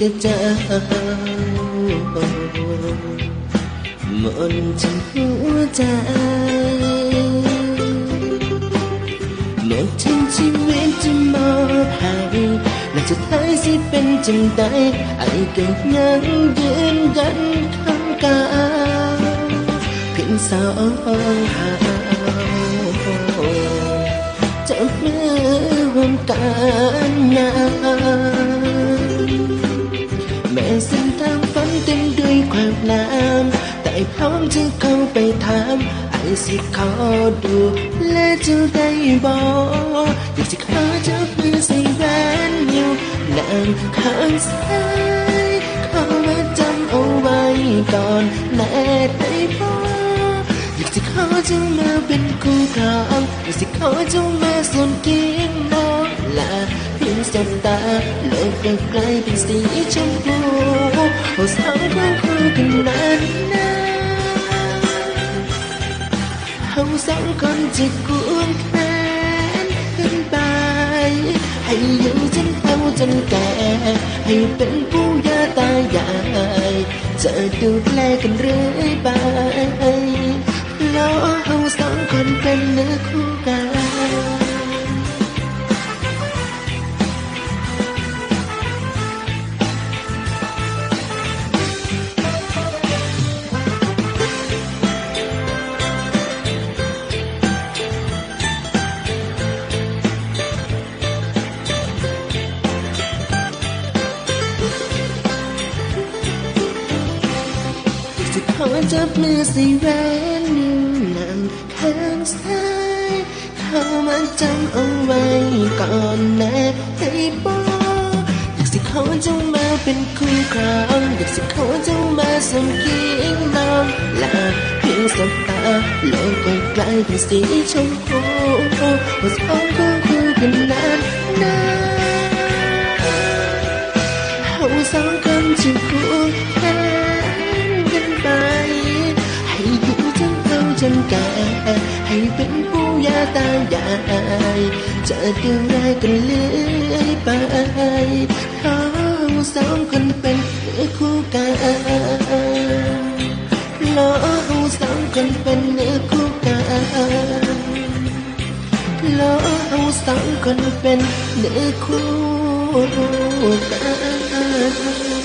กับเจ้าหมดทั้งหัวใจหมดทั้งชีวิตจะมอบให้และสุด ความน้ำแต่พร้อมจะเข้าไปถามไอ้สิขอดูและจะได้บอกอยากจะขอจับมือใส่แหวนนิ้วนางข้างซ้ายขอมาจำเอาไว้ก่อนแน่ได้บอกอยากจะขอเจ้ามาเป็นคู่ครองอยากจะขอเจ้ามาส่วนเกียงน้องละเพียงสบตาโลกก็กลายเป็นสีชมพู โอ้สาวคู่คู่กันนานนานเขาสองคนจะค จะขอจับมือใส่แหวนนิ้วนางข้างซ้ายเข้ามาจำเอาไว้ก่อนนะให้บอกอยากสิเขอเจ้ามาเป็นคู่ครองอยากสิเขอเจ้ามาสมเกียงน้องและเพียงสบตาโลกก็กลายเป็นสีชมพูว่าสองคู่คู่กันนานนานเขาสองคนจะคู่แขน นเฒ่าจนแก่ให้เป็นผู้ย่าตายายจะดูแลกันเรื่อยไปเขาสองคนเป็นคู่กันเราสองคนเป็นคู่กันเราสองคนเป็นเนื้อคู่กัน